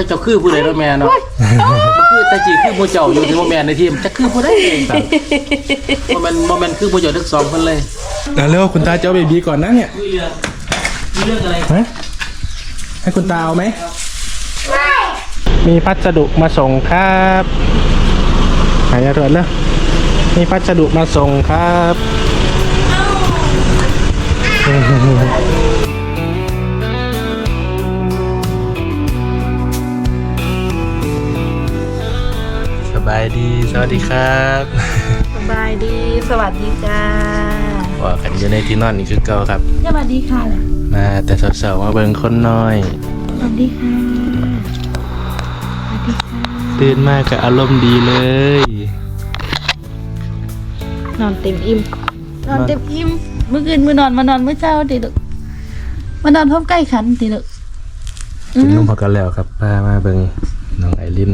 จะเจ้าคือผู้ใดเนาะแม่เนาะบ่คือแต่จีคือหมู่เจ้าอยู่ที่บ่แม่นในทีมจะคือผู้ใดเองครับบ่แม่นบ่แม่นคือผู้เจ้าทั้งสองคนเลยอะเร็วคุณตาจะเอาเบบีก่อนนะเนี่ยคุยเรื่องคุยเรื่องอะไรฮะให้คุณตาเอาไหมมีพัสดุมาส่งครับหายอร่อยแล้วมีพัสดุมาส่งครับ บายดี สวัสดีครับสบายดี สวัสดีจ้าว่ากันอยู่ในที่นอนนี่คือเก่าครับ สวัสดีค่ะล่ะมาแต่สาวๆมาเบิ่งคนน้อย สวัสดีค่ะสวัสดีค่ะตื่นมากกับอารมณ์ดีเลย นอนเต็มอิ่มนอนเต็มอิ่มเมื่อคืนมือนอนมานอนเมื่อเช้าติลูกมานอนพบใกล้ขันติลูกกินนมพอกันแล้วครับพามาเบิ่งน้องไอริน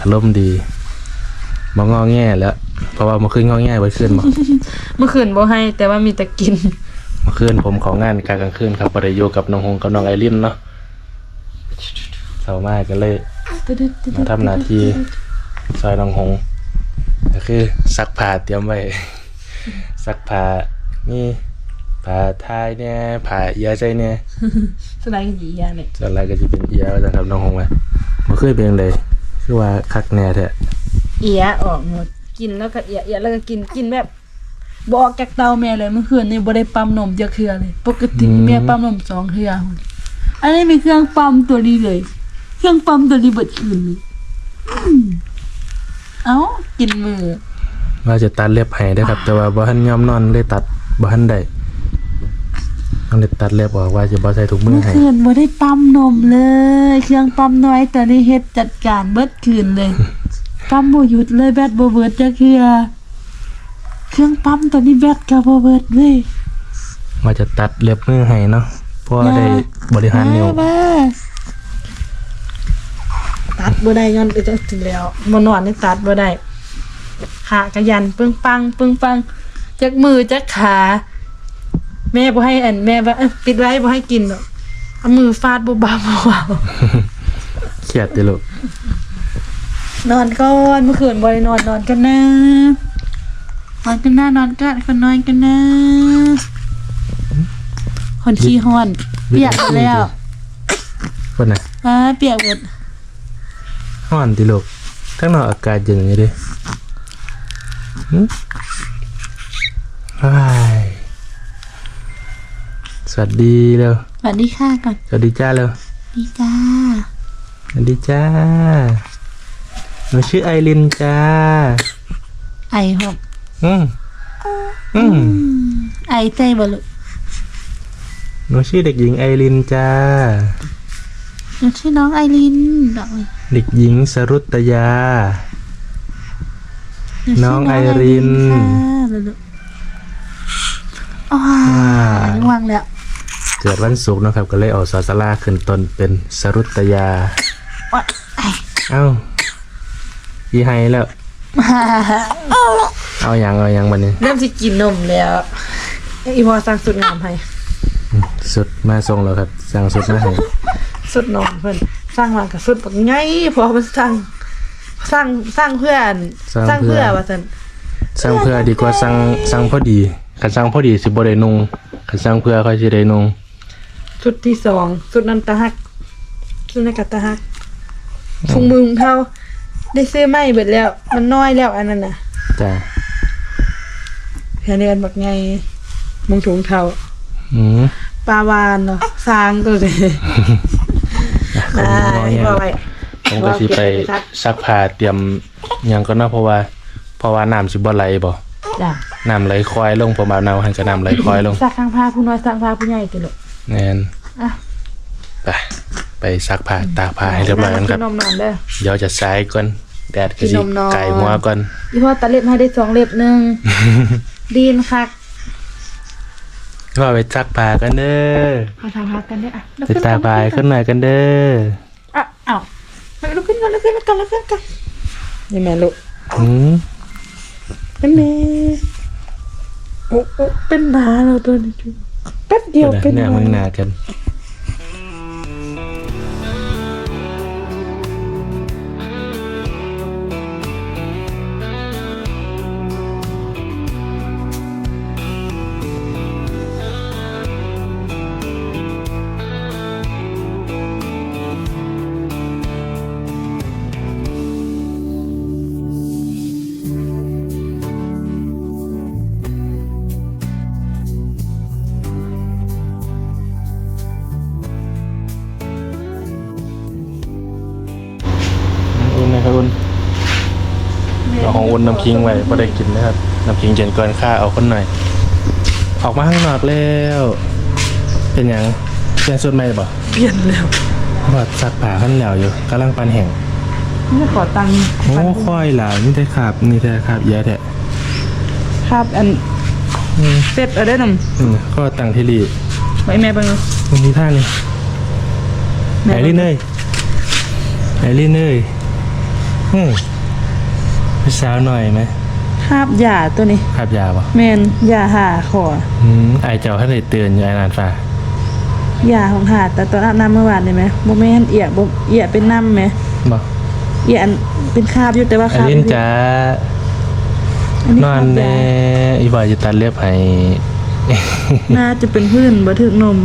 อารมณ์ดีมางอแง่แล้ว เพราะว่าเมื่อคืนงอแง่ไว้ขึ้นบ่เมื่อคืนบ่ให้ แต่ว่ามีแต่กิน เมื่อคืนผมของงานกลางคืนครับบ่ได้อยู่กับน้องหงกับน้องไอรินเนาะเศร้ามากก็เลยมาทำหน้าที่ซอยน้องหงก็คือซักผ้าเตรียมไว้ซักผ้านี่ผ้าท้ายเนี่ยผ้าเอียใจเนี่ยสไลด์กันยี่ยาเนี่ยส่วนอะไรก็จะเป็นเอียว่าจะครับน้องหงว่ามันเคยเป็นเลย คือว่าคักแน่แท้เอียออกหมดกินแล้วก็เอียเอียแล้วก็กินกินแบบบออกจากเตาแม่เลยเมื่อคืนนี่บ่ได้ปั๊มนมจะเครือเลย ปกติแม่ปั๊มนมสองเครือหุ่นอันนี้มีเครื่องปั๊มตัวนี้เลย เครื่องปั๊มตัวนี้เบิดคืนเลยอืมเอ้ากินมือว่าจะตัดเล็บให้ได้อครับ แต่ว่าบ่ทันยอมนอนเลยตัดบ่ทันได้ ต้องเลยตัดเล็บออกว่าจะบ่ใส่ถุงมือเมื่อให้คืนบ่ได้ปั๊มนมเลย เครื่องปั๊มน้อยตัวนี้เฮ็ดจัดการเบิดคืนเลย ปั๊มบ่หยุดเลยแบตบ่เบิดจักเทื่อเครื่องปั๊มตัวนี้แบตก็บ่เบิดเลย ว่าจะตัดเล็บมือให้เนาะเพราะว่าได้บริหารนิ้วมาตัดบ่ได้ย้อนไปจังสิแล้วบ่นอนนี่ตัดบ่ได้ขากระยันปึ้งปังปึ้งปังจักมือจักขา แม่บ่ให้อันแม่ว่าเอ้ยปิดไว้บ่ให้กินหรอกเอามือฟาดบ่บาบ่เบาเครียดติลูกนอนก่อนเมื่อคืนบ่ได้นอนนอนกันนะนอนกันนะนอนกันคนนอนกันนะคนขี้ฮ้อนเปียกหมดแล้วเพิ่นน่ะอ่าเปียกหมดร้อนติลูกข้างนอกอากาศเย็นอยู่เดิหึอ้าย สวัสดีเร็วสวัสดีค่ะก่อนสวัสดีจ้าเร็วดีจ้าสวัสดีจ้าหนูชื่อไอรินจ้า ไอหกอืมอืมไอใจบ่ลูกหนูชื่อเด็กหญิงไอรินจ้าหนูชื่อน้องไอรินดอกเลยเด็กหญิงสรุตยาหชื่น้องไอรินค่ะลูกอ๋ออ่าวางแล้ว เกิดวันศุกร์เนาะครับ ก็เลยเอาสอสลาขึ้นต้นเป็นสรุตยาว่าไอเอ้ายีไฮแล้ว เอาอย่างเอาอย่างมันนี่เริ่มสิกินนมแล้ว อีพอสั่งสุดงามให้สุดมาทรงแล้วครับ สั่งสุดมาให้สุดนมเพิ่นสร้างมากับสุดบักไงพอมันสร้างสร้างสร้างเพื่อนสร้างเพื่อว่าซั่นสั่งเพื่อดีกว่าสั่งสั่งพอดีคันสั่งพอดีสิบ่ได้นุ่งคันสั่งเพื่อค่อยสิได้นุ่ง ชุดที่สองชุดนั้นตาฮักชุดนั้นก็ตาฮักถุงมือของเขาได้ซื้อใหม่เบิดแล้ว มันน้อยแล้วอันนั้นน่ะจ้าแค่นี้อันบักไงมึงถุงเท้าอืมปลาวานเนาะสร้างตัวเลยคนได้น้อยบ่ไว้ผมก็สิไปซักผ้าเตรียมหยังก็เนาะเพราะว่า เพราะว่าน้ำสิบ่ไหลบ่จ้ะน้ำไหลคอยลงประมาณน้ำหันก็น้ำไหลคอยลงสักข้างผ้าผู้น้อยสักผ้าผู้ใหญ่กันลูกแน่น อะ ไปไปซักผ้าตากผ้าให้เรียบร้อยกันครับ กินนมนอนเด้อ เดี๋ยวจะสายก่อน แดดก็กินสินมนอน ไก่หัวก่อนอีพ่อตัดเล็บให้ได้สองเล็บหนึ่งดีนคักก็ไปซักผ้ากันเด้อมาทำพักกันเด้ออะลุกไปขึ้นตากผ้าขึ้นหน่อยกันเด้ออะเอ้าไปลุกขึ้นก่อนลุกขึ้นก่อนลุกขึ้นก่อนนี่แม่ลูกอืมเป็นแม่โอ้โอ้เป็นหมาเราตัวนี้จุ๊บ แป๊บเดียวเป็นเนี่ยหมึมางหนากัน อาของอุ่นน้ำคิงไว้พอได้กินนะครับน้ำคิงเย็นเกินค่าเอาคนหน่อย ออกมาข้างนอกแล้ว เป็นหยังเปลี่ยนสุดใหม่บ่เปลี่ยนแล้วว่าซักผ้าขั้นแล้วอยู่กำลังปันแห่งไม่ขอตังค์โอ้ค่อยหล่ะนี่แต่ขาบนี่แต่ขาบเยอะแท้ครับอันอืมเสร็จเอาได้นอืมก็ตังที่รีำไว้แม่เบิ่งเอามันมีท่านี่ไหนลินเอ้ยไหนลินเอ้ยอืม ไปสาวหน่อยไหมคาบยาตัวนี้ขาบยาปะแม่นยาหาขออืมไอเจ้าท่านได้เตือนอยู่ไอ้นานฟ้ายาของหาแต่ตอนอาบน้ำเมื่อวานนี่ไหมบ่แม่นเอียบ่เอียเป็นน้ำไหมบอกเอียอันเป็นคราบอยู่แต่ว่าไอคราบลินจ้าอันนี้นอนคราบแน่ยาอีบอยจะตัดเล็บให้น่าจะเป็นพื้นบ่ถึกนม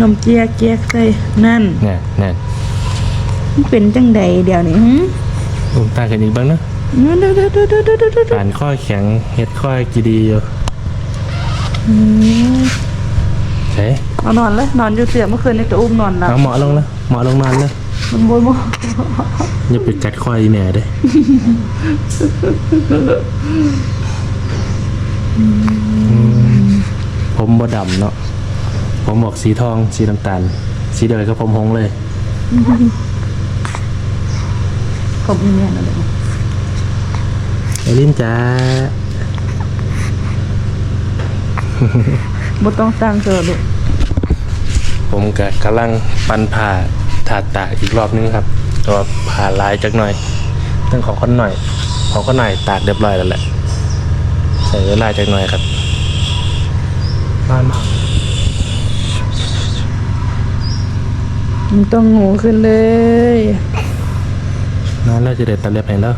นมเจียกเจียกใส่นั่นเนี่ยเนี่ยมันเป็นจังใดเดี๋ยวนี้หึอุ้มตากันอีกบ้างเนอะ เดี๋ยวๆๆๆๆๆปานข้อแข็งเฮ็ดข้อกีดีอยู่ใช่เอานอนเลยนอนอยู่เตียงเมื่อคืนนี่ก็อุ้มนอนหลับเอาเหมาะลงแล้วเหมาะลงนอนเลยมันบ่บ่อย่าไปกัดคอยแหน่เด้ผมบ่ดำเนาะผมบอกสีทองสีน้ำตาล สีเดียวกับผมหงเลยก็มีแม่นั่นแหละ ไอลินจ้าบ่ต้องตั้งเจอลูกผมก็กำลังปันผ่าถาดตากอีกรอบนึงครับตัวาผ่าลายจักหน่อยเรื่องของคนหน่อย ของคนหน่อยตากเรียบร้อยแล้วแหละ ใส่เวลาจักหน่อยครับนอนมามันต้องงูขึ้นเลยนอนแล้วจะได้ตัดเล็บให้แล้ว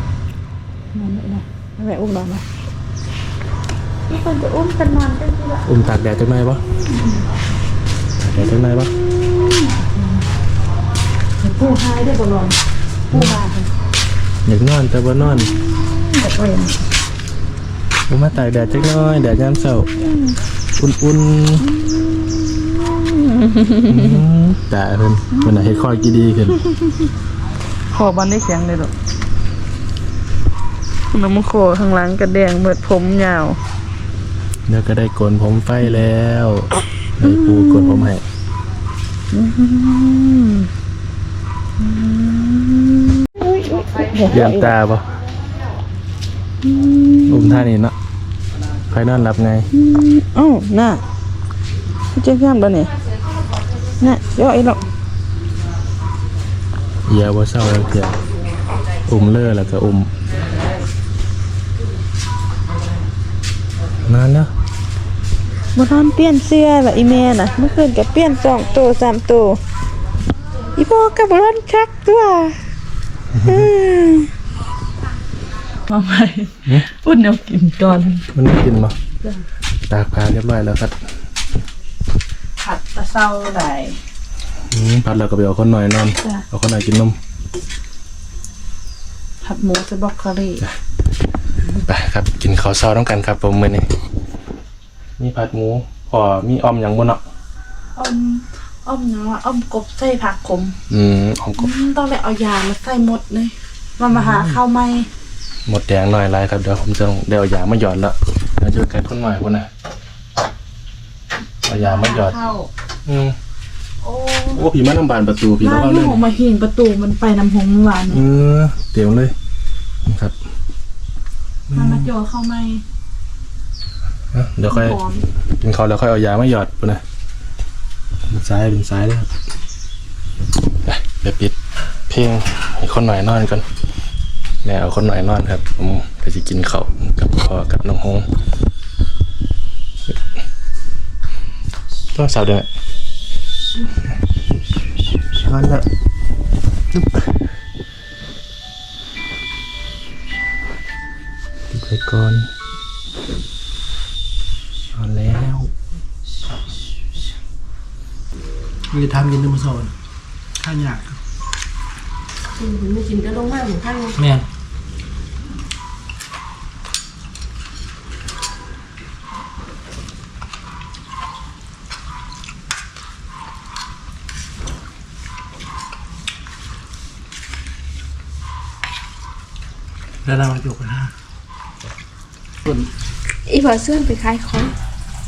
นอนเลยนะ แม่อุ้มนอนมาทุกคนจะอุ้มกันนอนกันทีละอุ้มตากแดดจักหน่อยปะตากแดดจักหน่อยปะผู้ชายได้บ่นอนผู้มาค่ะอยากนอนแต่ว่านอนแต่ก็ยังผมมาตากแดดจักหน่อยแดดยามเช้าอุ่นๆตาเพิ่นมันน่ะเฮ็ดคอยกี่ดีขึ้นขอบันได้เสียงเลยลูก น้ำมันโคข้างหลังกระแดงเบิดผมยาวเดี๋ยวก็ได้โกนผมไฟแล้วให้ปูโกนผมให้เดือนตาปะอุ้มท่านี้เนาะใครนอนหลับไงเอ้าน่ะพี่เจ๊ข้ามบ่นี่น่ะย่อยหรอกเหยียบว่าเศร้าแล้วเพียอุ้มเล่อแล้วก็อุ้ม นานเนาะบ่ทันเปลี่ยนเสื้อละอีแม่น่ะ เมื่อคืนก็เปลี่ยนสองตัวสามตัวอีพ่อก็บ่ทันชักตัวมาใหม่อุ่นแนวกินก่อน มันไม่กินปะตากผ้าเรียบร้อยแล้วครับผัดตะเซาได้อืมพัดแล้วก็ไปเอาคนหน่อยนอนจ้ะเอาคนหน่อยกินนมผัดหมูสบ็อกเคอรี่ ไปครับกินข้าวเช้าต้องกันครับผมมื้อนี้มีผัดหมูพอมีออมอย่างบนเนาะอ้อมอ้อมเนาะอ้อมกบใส่ผักขมอืมออมกบอืมต้องได้เอายามาใส่หมดเลยมามาหาข้าวไหมหมดแดงหน่อยไรครับเดี๋ยวผมจะเดี๋ยวเอายามาหยอดละเดี๋ยวจะไปกันคนหน่อยคนน่ะเอายามาหยอดเข้าอืมโอ้โอ้ผีมาน้ำบานประตูผีบ้าแล้วนก็ลูเรื่องกมาหิงประตูมันไปน้ำหงเมื่อวานเอนี้อเตี๋ยวเลย ครับ มามาโจอข้าวไหมนะเดี๋ยวค่อยหอมกินข้าวแล้วค่อยเอายามาหยอดปุ่นนะเป็นซ้ายเป็นซ้ายเลยครับไปเดี๋ยวปิดเพลงให้คนหน่อยนอนก่อนแม่เอาคนหน่อยนอนครับผมก็จะกินข้าวกับพ่อกับน้องฮงต้องสาวเดือนนอนแล้ว อีพอเสื้อนไปขายของ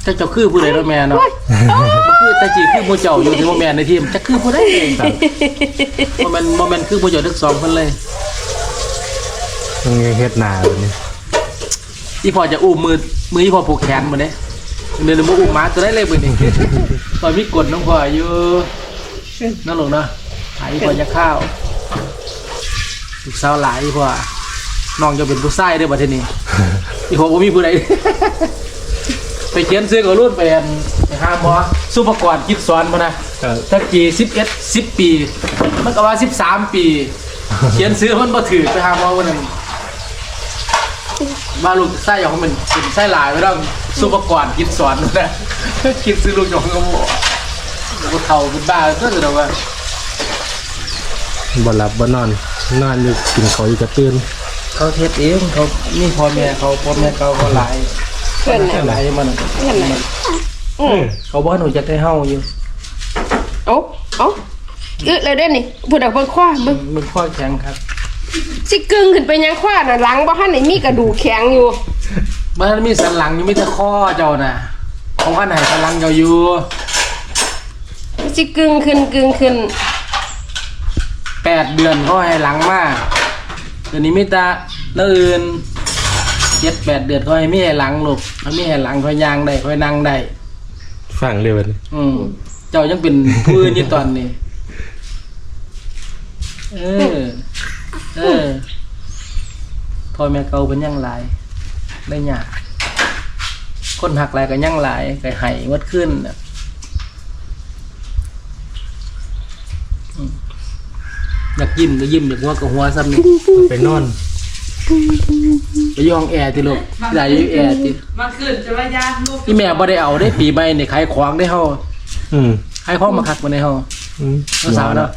จักเจ้าคือผู้ใดเนาะแม่เนาะบ่คือแต่จีคือผู้เจ้าอยู่ที่บ่แม่นในทีมจักคือผู้ใดครับบ่แม่นบ่แม่นคือผู้เจ้าทั้งสองคนเลยต้องเฮ็ดหน้าแบบนี้อีพอจะอุ้มมือมืออีพอผูกแขนมื้อนี้เดี๋ยวบ่อุ้มหมาตัวได้เลยมื้อนี้ตอนมีกดน้องพ่ออยู่นั่นลงเนาะหาอีพอจะข้าวลูกสาวหลายอีพอ น้องจะเป็นผู้ชายเด้อบัดทีนี้ อีพอบ่มีผู้ใด ไปเขียนซื้อกับรุ่นไปอันไปหาหมอสุภกรคิดสอนมานะ ครับถ้ากี่สิบเอ็ดสิบปี มันก็ว่าสิบสามปี เขียนซื้อมันบ่ถือไปหาหมอวันนั้นมาลูกไส้ของมันเป็นไส้หลายไปแล้วสุภกรคิดสอนนะคิดซื้อลูกของก็บอกแล้วก็เท่าเป็นบ้าก็เลยว่าบ่หลับบ่นอนนอนอยู่กินเขาวอยู่กระตื้น เขาเทศเองเขานี่พ่อแม่เขาพ่อแม่เขาก็หลายเพื่อนน่ะหลายมันเพื่อนน่ะอืมเขาบอกว่าหนูจะได้เฮาอยู่เอาเอาอึเลยเด้อนี่พูดออกเบิ่งคว้าเบิ่งมันข้อแข็งครับสิกึ่งขึ้นไปยังคว้าน่ะหลังบ่ทันได้มีกระดูกแข็งอยู่มันมีสันหลังอยู่ไม่แต่ข้อเจ้าน่ะของข้าไหนสันหลังเจ้าอยู่สิกึ่งขึ้นกึ่งขึ้นแปดเดือนเขาให้หลังมาเดี๋ยวนี้มิตาเนื่อื่นเจ็ดแปดเดือนเขาให้มีให้หลังลูกเขามีให้หลังเขายางได้เขานั่งได้ฟังเลยวันนี้อืมเจ้ายังเป็นผู้อื่นอยู่ตอนนี้ เออ เออพ่อแม่เก่าเป็นยังหลายได้ยากคนหักหลายก็ยังหลายก็ให้วัดขึ้นน่ะ อืมอยากยิ้มก็ยิ้มอยากหัวก็หัวซ้ำนี่ไปนอนไปย่องแอร์ติลูกได้อยู่แอร์ติมาขึ้นจะว่ายากลูกอีแม่บ่ได้เอาได้ปีใหม่นี่ขายของได้เฮาอืมขายของมาคักมาในเฮาอืมน้องสาวเนาะ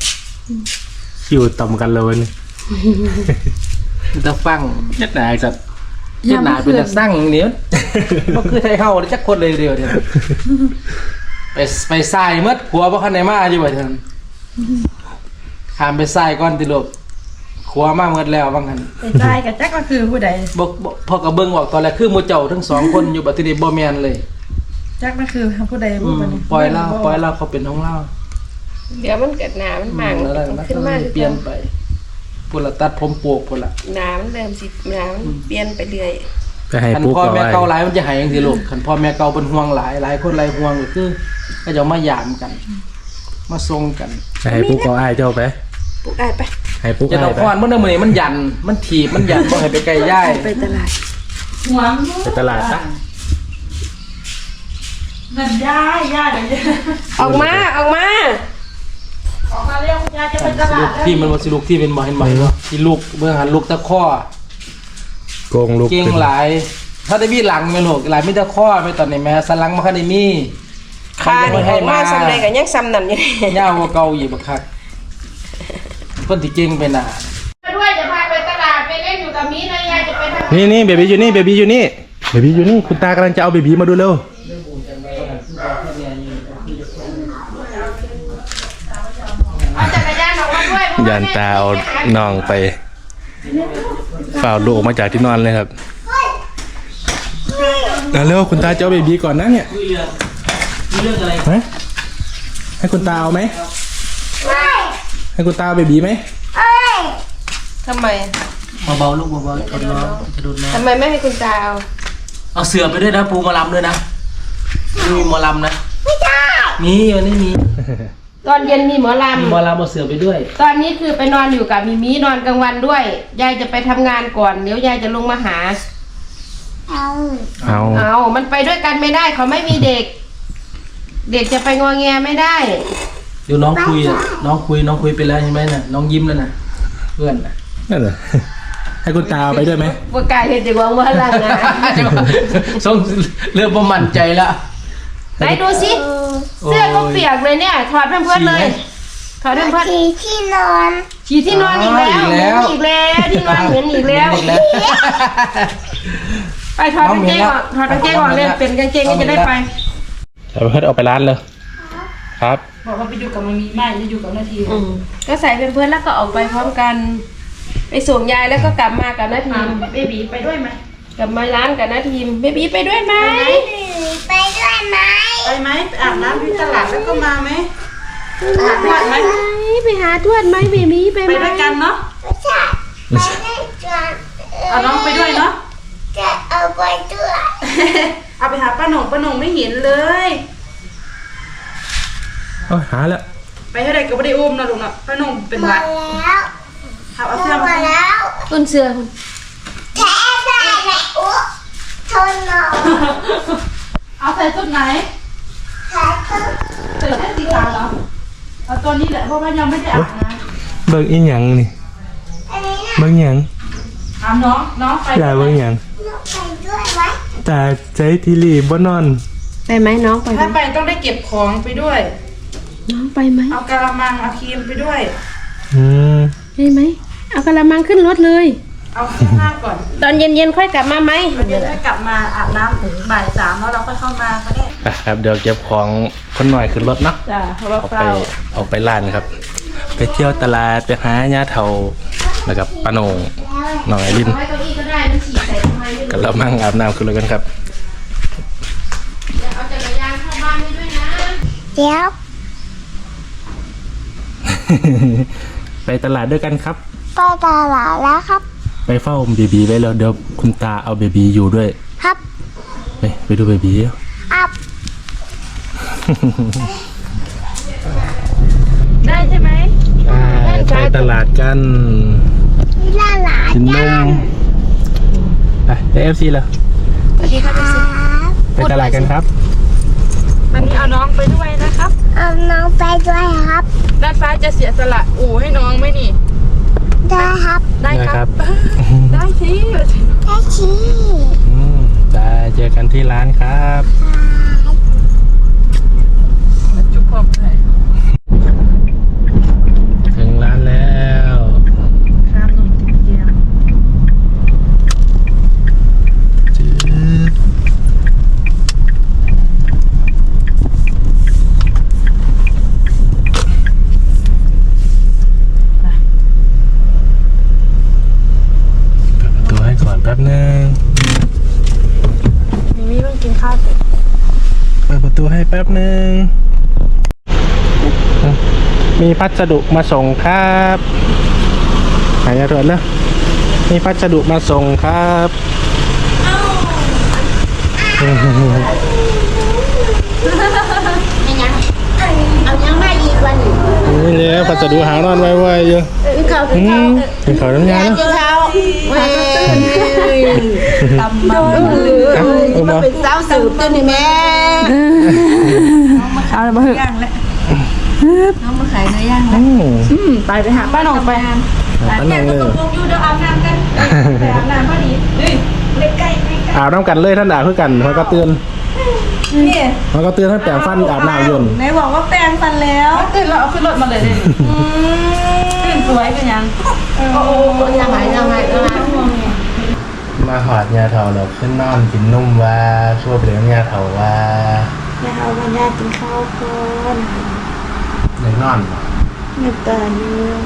คิวต่ำกันเลยวันนี้มันจะฟังเฮ็ดหนาจัดเฮ็ดหนาเป็นจักสั่งเนี่ยวบ่คือไทยเฮาเลยจักคนเลยเดียวเดียวไปไปทรายเมื่อขัวบ่คันได้มาอยู่ว่าเท่านั้น ข้ามไปทรายก่อนติลูกขัวมาเมื่อแล้วว่างั้นไปตายกับแจ็คก็คือผู้ใดบ่บ่พอก็เบิ่งออกตอนแรกคือหมู่เจ้าทั้งสองคนอยู่บัดทีนี้บ่แม่นเลยแจ็คก็คือผู้ใดอืผู้มบัดนี้ปล่อยเล่าปล่อยเล่าเขาเป็นของเล่าเดี๋ยวมันเกิดหนามันหมางแล้วมันแล้วขึ้นมาเปลี่ยนไปพุ่นละตัดผมโปกพุ่นละหนามันเริ่มสิหนามันเปลี่ยนไปเรื่อยไปให้คันปุ๊กพ่อเอาแม่ไว้เก่าหลายมันจะหายจังซี่ลูกคันพ่อแม่เก่าเป็นห่วงหลายหลายคนหลายห่วงก็คือก็จะมายามกัน มาส่งกันไปให้ปุ๊กเอาไอ้ายเจ้าไป ปุ๊กอ้ายไปให้ปุ๊กจะไอ้าต้อยงไปพรมันได้มื้อนี้มันยัน มันถีบ มันยันบ่ให้ไปไกลย่ายไปตลาดหวงไปตลาดซะนั่นย่าย่าเดี๋ยวจะออกมาออกมาออกมาเรียกคุณยายจะไปตลาลูดกที่มันบ่สิลูกที่เป็นบ่เห็นบ่ที่ลูกเบื้องหันลูกตะข้อ โกงลูกเก่งขึ้นหลาย ถ้าได้มีหลังแม่ลูกหลายมีตะข้อไปตอนนี้แม่สันหลังบ่คันได้มีคานี่ออกมาซ้ำใดก็ยังซ้ำนั่นอยู่ยาวกว่าเก่าอีกบักคัก เพิ่นสิเก่งไปหน้าด้วยจะพาไปตลาดไปเล่นอยู่กับมีนะยายจะไปทำนี่นี่เบบี้อยู่นี่เบบี้อยู่นี่เบบี้อยู่นี่คุณตากำลังจะเอาเบบี้มาดูเร็วเอาจักรยานออกมาด้วยเพราะว่ยันตาเอาน้องไปฝ่าวลูกออกมาจากที่นอนเลยครับเอาเร็วคุณตาจะเอาเบบี้ก่อนนะเนี่ยคุยเรื่องคุยเรื่องอะไรฮะให้คุณตาเอาไหม ให้คุณตาเอาเบบี้ไหมทำไมเบาๆลูกเบาๆจะโดนน้องจะโดนน้องทำไมไม่ให้คุณตาเอาเอาเสือไปด้วยนะปูหมอลำด้วยนะมีหมอลำนะไม่ได้มีวันนี้มีตอนเย็นมีหมอลมีหมอลำเอาเสือไปด้วยำตอนนี้คือไปนอนอยู่กับมีมีนอนกลางวันด้วย ยายจะไปทำงานก่อนเดี๋ยวยายจะลงมาหา เอาเอามันไปด้วยกันไม่ได้เขาไม่มีเด็ก เด็กจะไปงอแงไม่ได้ เดี๋ยวน้องคุยอะน้องคุยน้องคุยไปแล้วใช่ไหมน่ะน้องยิ้มแล้วน่ะเพื่อนน่ะนั่นเหรอให้คุณตาเอาไปด้วยไหมพวกกายเห็นจะวางว่าลังงานส่งเริ่มประมั่นใจละไหนดูสิเสื้อก็เปียกเลยเนี่ยถอดเพื่อนๆเลยถอดเพื่อนๆที่ที่นอนฉี่ที่นอนอีกแล้วเหม็นอีกแล้วที่นอนเหม็นอีกแล้วอีกแล้วไปถอดกางเกงออกถอดกางเกงออกเลยเป็นกางเกงก็จะได้ไปเดี๋ยวเพื่อนเอาไปร้านเลยครับ บอกว่าไปอยู่กับมันมีไม่จะอยู่กับนาทีอืมก็ใส่เป็นเพื่อนแล้วก็ออกไปพร้อมกัน ไปส่งยายแล้วก็กลับมากับน้าทีมเบบีไปด้วยไหมกลับมาร้านกับนาทีมเบบีไปด้วยไหมไปด้วยไหมไปไหมไปอาบน้ำที่ตลาดแล้วก็มาไหมไปหาทวดไหมไปหาทวดไหมเบบีไปไปไหมด้วยกันเนาะไม่ใช่ไปด้วยกันเอาน้องไปด้วยเนาะจะเอาไปด้วยเอาไปหาป้าหนงป้าหนงไม่เห็นเลย โอ้ยหาแล้วไปเท่าไรก็ไม่ได้อุ้มนะลุงนะป้าหนงเป็นหมาวัดแล้วเอาเอาเสื้อมามาแล้วคุณเสือคุณแท้ได้แล้วอุ๊ทนหนอเอาใส่ชุดไหนแท้ก็ใส่แค่สีขาวเหรอเอาตัวนี้แหละเพราะว่ายังไม่ได้อาบนะเบิ่งอีหยังนี่อันนี้นะเบิ่งหยังอาบน้องน้องไปอย่าเบิ่งหยังลูกไปด้วยไหมตาใจทีรีบ่นอน ไปไหมน้องไปไหมถ้าไปต้องได้เก็บของไปด้วย น้องไปไหมเอากระมังเอาครีมไปด้วย อืมได้ไหมเอากระมังขึ้นรถเลย เอาเสื้อผ้าก่อนตอนเย็นๆค่อยกลับมาไหมเดี๋ยวจะกลับมาอาบน้ำถึงบ่ายสามแล้วเราค่อยเข้ามาก็ได้ไปครับเดี๋ยวเก็บของคนหน่อยขึ้นรถเนาะจ้าเพราะว่าออกเปไปล่าออกไปร้านครับ ไปเที่ยวตลาดไปหาญาเฒ่าแล้วกับป้าโหนงน้องไอรินไว้เก้าอี้ก็ได้มันฉี่ใส่ทำไมไม่รู้กันแล้วมั่งอาบน้ำขึ้นรถกันครับ เดี๋ยวเอาจักรยานเข้าบ้านให้ด้วยนะ เดี๋ยว ไปตลาดด้วยกันครับ ไปตลาดแล้วครับ ไปเฝ้าเบบีไว้แล้วเดี๋ยวคุณตาเอาเบบีอยู่ด้วย ครับ ไปไปดูเบบีอัพได้ใช่ไหมไปตลาดกันลาลากินนมไปไปเอฟซีแล้วครับไปตลาดกันครับวันนี้เอาน้องไปด้วยนะครับ เอาน้องไปด้วยครับด้านฟ้า จะเสียสละอู่ให้น้องไหมนี่ ได้ครับได้ได้คครัรับ บ ได้สิได้ชี้อืมจะเจอกันที่ร้านครับ จุ๊บพร้อมเลย ถึงร้านแล้ว ข้ามนมติดเกียง จืดเปิดประตูให้ก่อนแป๊บนึง มิมี่เพิ่งกินข้าวเสร็จ เปิ ดประตูให้แป๊บนึงมีพัสดุมาส่งครับหายรถแล้วมีพัสดุมาส่งครับเอายังไม่อีกวันหนึ่งนี่เลยพัสดุหานอนไว้ๆอยู่คือเขาอืมเป็นเขาน้ำยาเนาะคือเขาเว้ย ตำมาอะเอามาเป็นสาวสืบตัวนี่แม่เอามาเหอะย่างแล้วน้องมาขายเนื้อย่างอืมอืมไปไปหาป้าหนองไปอันนั้นเลยอยู่เดี๋ยวอาบน้ำกันไปอาบน้ำพอดีเฮ้ยเล็กใกล้ใกล้อาบน้ำกันเลยท่านอาบเพื่อกันมันก็เตือนนี่มันก็เตือนท่านแต่งฟันอาบน้ำยนต์ไหนบอกว่าแปรงฟันแล้วตื่นแล้วเอาขึ้นรถมาเลยเลยตื่นสวยกันยัง โอ้โหยังไงยังไงยังไง มาหอดยาเถาเราขึ้นนอนกินนุ่มว่าชั่วเปลี่ยนยาเถาว่าอย่าเอาวันยากินข้าวก่อนเด็กนอนไม่เตือนเลย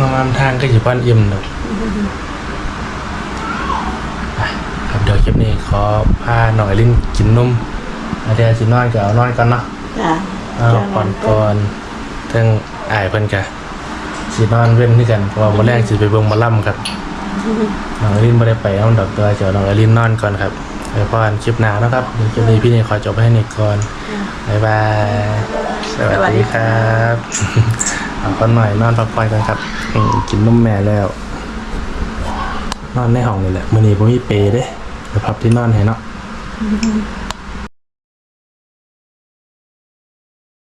นอนทางก็อยู่บ้านอิ่มเนาะไปครับเดี๋ยวคลิปนี้ขอพาหน่อยลิ้นกินนุ่มอาเดี๋ยวสินอนก็เอานอนกันเนาะจ้ะเอาก่อนก่อนเทิงอายเพิ่นกะสินอนเว้นด้วยกันเพราะว่ามื้อแรกสิไปเบิ่งหมอลำครับ น้องอลินบ่ได้ไปเอาดอกตัวเดี๋ยวน้องอลินนอนก่อนครับไปพรคลิปหน้าเนาะครับเดี๋ยวคลิปนี้พี่นี่ขอจบให้นี่ก่อนบ๊ายบายสวัสดีครับเอาคนหน่อยนอนพักผ่อนกันครับอืมกินนมแม่แล้ว นอนในห้องนี่แหละมื้อนี้บ่มีเปรย์เด้เดี๋ยวพับที่นอนให้เนาะ